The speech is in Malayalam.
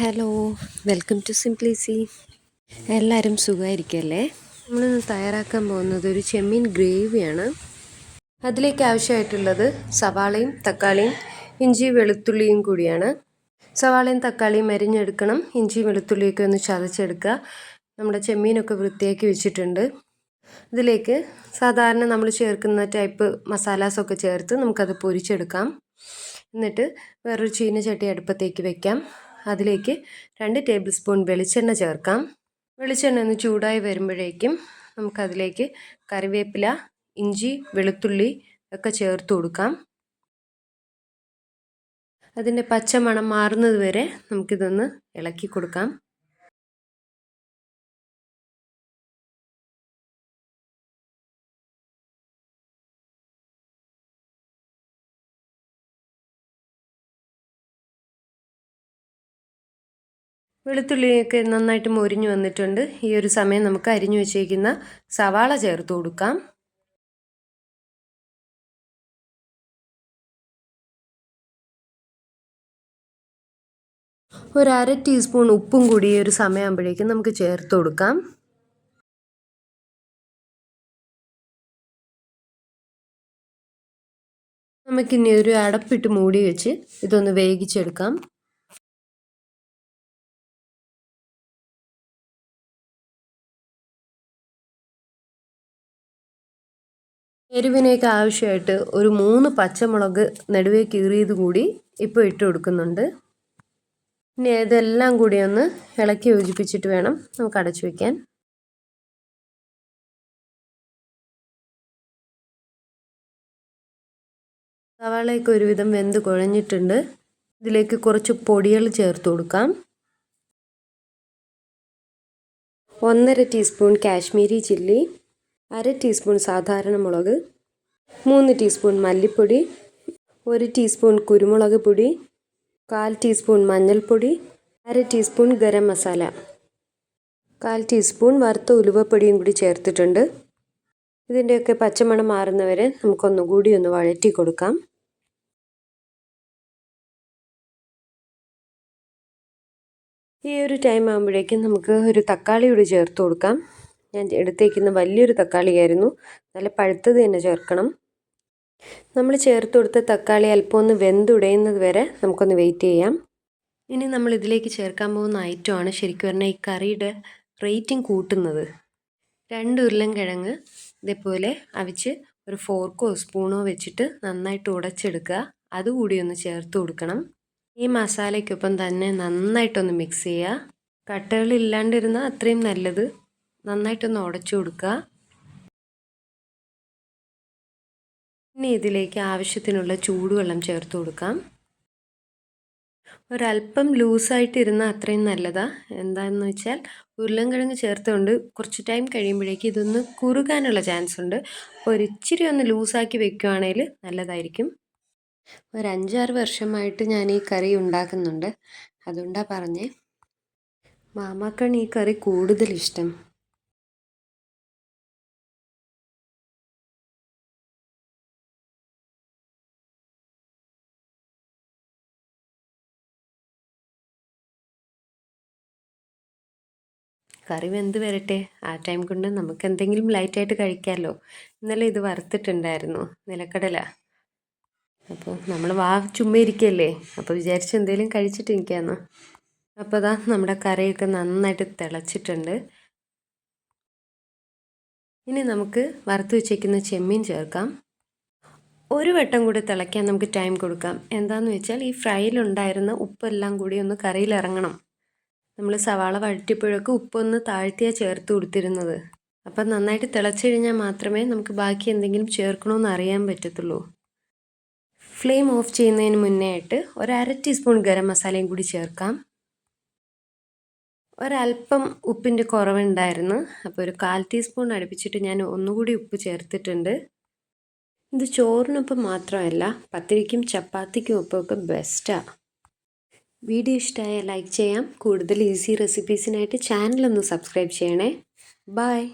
ഹലോ വെൽക്കം ടു സിംപ്ലിസി എല്ലാവരും സുഖമായിരിക്കല്ലേ? നമ്മളിന്ന് തയ്യാറാക്കാൻ പോകുന്നത് ഒരു ചെമ്മീൻ ഗ്രേവിയാണ്. അതിലേക്ക് ആവശ്യമായിട്ടുള്ളത് സവാളയും തക്കാളിയും ഇഞ്ചി വെളുത്തുള്ളിയും കൂടിയാണ്. സവാളയും തക്കാളിയും മരിഞ്ഞെടുക്കണം ഇഞ്ചി വെളുത്തുള്ളിയൊക്കെ ഒന്ന് ചതച്ചെടുക്കുക. നമ്മുടെ ചെമ്മീനൊക്കെ വൃത്തിയാക്കി വെച്ചിട്ടുണ്ട്. ഇതിലേക്ക് സാധാരണ നമ്മൾ ചേർക്കുന്ന ടൈപ്പ് മസാലാസൊക്കെ ചേർത്ത് നമുക്കത് പൊരിച്ചെടുക്കാം. എന്നിട്ട് വേറൊരു ചീനച്ചട്ടി അടുപ്പത്തേക്ക് വെക്കാം. അതിലേക്ക് രണ്ട് ടേബിൾ സ്പൂൺ വെളിച്ചെണ്ണ ചേർക്കാം. വെളിച്ചെണ്ണ ഒന്ന് ചൂടായി വരുമ്പോഴേക്കും നമുക്കതിലേക്ക് കറിവേപ്പില ഇഞ്ചി വെളുത്തുള്ളി ഒക്കെ ചേർത്ത് കൊടുക്കാം. അതിന്റെ പച്ചമണം മാറുന്നത് വരെ നമുക്കിതൊന്ന് ഇളക്കി കൊടുക്കാം. വെളുത്തുള്ളിയൊക്കെ നന്നായിട്ട് മൊരിഞ്ഞു വന്നിട്ടുണ്ട്. ഈ ഒരു സമയം നമുക്ക് അരിഞ്ഞു വെച്ചേക്കുന്ന സവാള ചേർത്ത് കൊടുക്കാം. ഒരു അര ടീസ്പൂൺ ഉപ്പും കൂടി ഈ ഒരു സമയമാകുമ്പോഴേക്കും നമുക്ക് ചേർത്ത് കൊടുക്കാം. നമുക്കിനി ഒരു അടപ്പിട്ട് മൂടി വെച്ച് ഇതൊന്ന് വേവിച്ചെടുക്കാം. എരിവിനേക്ക് ആവശ്യമായിട്ട് ഒരു മൂന്ന് പച്ചമുളക് നടുവേ കീറിയത് കൂടി ഇപ്പോൾ ഇട്ട് കൊടുക്കുന്നുണ്ട്. ഇനി ഇതെല്ലാം കൂടി ഒന്ന് ഇളക്കി യോജിപ്പിച്ചിട്ട് വേണം നമുക്ക് അടച്ചു വയ്ക്കാൻ സവാളയൊക്കെ ഒരുവിധം വെന്ത് കുഴഞ്ഞിട്ടുണ്ട്. ഇതിലേക്ക് കുറച്ച് പൊടികൾ ചേർത്ത് കൊടുക്കാം. ഒന്നര ടീസ്പൂൺ കാശ്മീരി ചില്ലി അര ടീസ്പൂൺ സാധാരണ മുളക് മൂന്ന് ടീസ്പൂൺ മല്ലിപ്പൊടി ഒരു ടീസ്പൂൺ കുരുമുളക് പൊടി കാൽ ടീസ്പൂൺ മഞ്ഞൾപ്പൊടി അര ടീസ്പൂൺ ഗരം മസാല. കാൽ ടീസ്പൂൺ വറുത്ത ഉലുവപ്പൊടിയും കൂടി ചേർത്തിട്ടുണ്ട്. ഇതിന്റെയൊക്കെ പച്ചമണം മാറുന്നവരെ നമുക്കൊന്നുകൂടി ഒന്ന് വഴറ്റി കൊടുക്കാം. ഈ ഒരു ടൈം ആകുമ്പോഴേക്കും നമുക്ക് ഒരു തക്കാളി കൂടി ചേർത്ത് കൊടുക്കാം. ഞാൻ എടുത്തേക്കുന്ന വലിയൊരു തക്കാളിയായിരുന്നു. നല്ല പഴുത്തത് തന്നെ ചേർക്കണം. നമ്മൾ ചേർത്ത് കൊടുത്ത തക്കാളി അല്പം ഒന്ന് വെന്തുടയുന്നത് വരെ നമുക്കൊന്ന് വെയിറ്റ് ചെയ്യാം. ഇനി നമ്മൾ ഇതിലേക്ക് ചേർക്കാൻ പോകുന്ന ഐറ്റമാണ് ശരിക്കും പറഞ്ഞാൽ ഈ കറിയുടെ റേറ്റിംഗ് കൂട്ടുന്നത്. രണ്ട് ഉരുളൻ കിഴങ്ങ് ഇതേപോലെ അവിച്ച് ഒരു ഫോർക്കോ സ്പൂണോ വെച്ചിട്ട് നന്നായിട്ട് ഉടച്ചെടുക്കുക. അതുകൂടി ഒന്ന് ചേർത്ത് കൊടുക്കണം. ഈ മസാലയ്ക്കൊപ്പം തന്നെ നന്നായിട്ടൊന്ന് മിക്സ് ചെയ്യുക. കട്ടകളില്ലാണ്ടിരുന്നാൽ അത്രയും നല്ലത്. നന്നായിട്ടൊന്ന് ഉടച്ചു കൊടുക്കുക ഇനി ഇതിലേക്ക് ആവശ്യത്തിനുള്ള ചൂടുവെള്ളം ചേർത്ത് കൊടുക്കാം. ഒരല്പം ലൂസായിട്ട് അത്രയും നല്ലതാണ് എന്താണെന്ന് വെച്ചാൽ ഉരുളൻകിഴങ്ങ് ചേർത്തുകൊണ്ട് കുറച്ച് ടൈം കഴിയുമ്പോഴേക്ക് ഇതൊന്ന് കുറുകാനുള്ള ചാൻസ് ഉണ്ട്. അപ്പോൾ ഒരിച്ചിരി ഒന്ന് ലൂസാക്കി വെക്കുകയാണെങ്കിൽ നല്ലതായിരിക്കും. ഒരു അഞ്ചാറ് വർഷമായിട്ട് ഞാൻ ഈ കറി ഉണ്ടാക്കുന്നുണ്ട്. അതുകൊണ്ടാണ് പറഞ്ഞേ. മാമാക്കാണ് ഈ കറി കൂടുതൽ ഇഷ്ടം. കറി വെന്ത് വരട്ടെ. ആ ടൈം കൊണ്ട് നമുക്ക് എന്തെങ്കിലും ലൈറ്റായിട്ട് കഴിക്കാമല്ലോ ഇന്നലെ ഇത് വറുത്തിട്ടുണ്ടായിരുന്നു നിലക്കടല. അപ്പോൾ നമ്മൾ വാ ചുമ്മാ ഇരിക്കല്ലേ? അപ്പോൾ വിചാരിച്ച് എന്തെങ്കിലും കഴിച്ചിട്ട് ഇരിക്കാമെന്ന് അപ്പോൾ അതാ നമ്മുടെ കറിയൊക്കെ നന്നായിട്ട് തിളച്ചിട്ടുണ്ട്. ഇനി നമുക്ക് വറുത്ത് വെച്ചേക്കുന്ന ചെമ്മീൻ ചേർക്കാം. ഒരു വട്ടം കൂടി തിളയ്ക്കാൻ നമുക്ക് ടൈം കൊടുക്കാം. എന്താണെന്ന് വെച്ചാൽ ഈ ഫ്രൈയിലുണ്ടായിരുന്ന ഉപ്പെല്ലാം കൂടി ഒന്ന് കറിയിൽ ഇറങ്ങണം നമ്മൾ സവാള വഴറ്റിയപ്പോഴൊക്കെ ഉപ്പൊന്ന് താഴ്ത്തിയാണ് ചേർത്ത് കൊടുത്തിരുന്നത്. അപ്പം നന്നായിട്ട് തിളച്ചു കഴിഞ്ഞാൽ മാത്രമേ നമുക്ക് ബാക്കി എന്തെങ്കിലും ചേർക്കണമെന്ന് അറിയാൻ പറ്റത്തുള്ളൂ. ഫ്ലെയിം ഓഫ് ചെയ്യുന്നതിന് മുന്നേ ആയിട്ട് ഒരു അര ടീസ്പൂൺ ഗരം മസാലയും കൂടി ചേർക്കാം. ഒരല്പം ഉപ്പിന്റെ കുറവുണ്ടായിരുന്നു. അപ്പോൾ ഒരു കാൽ ടീസ്പൂൺ അടുപ്പിച്ചിട്ട് ഞാൻ ഒന്നുകൂടി ഉപ്പ് ചേർത്തിട്ടുണ്ട്. ഇത് ചോറിനൊപ്പം മാത്രമല്ല പത്തിരിക്കും ചപ്പാത്തിക്കും ഉപ്പൊക്കെ ബെസ്റ്റാണ് വീഡിയോ ഇഷ്ടമായ ലൈക്ക് ചെയ്യാം. കൂടുതൽ ഈസി റെസിപ്പീസിനായിട്ട് ചാനലൊന്ന് സബ്സ്ക്രൈബ് ചെയ്യണേ. ബായ്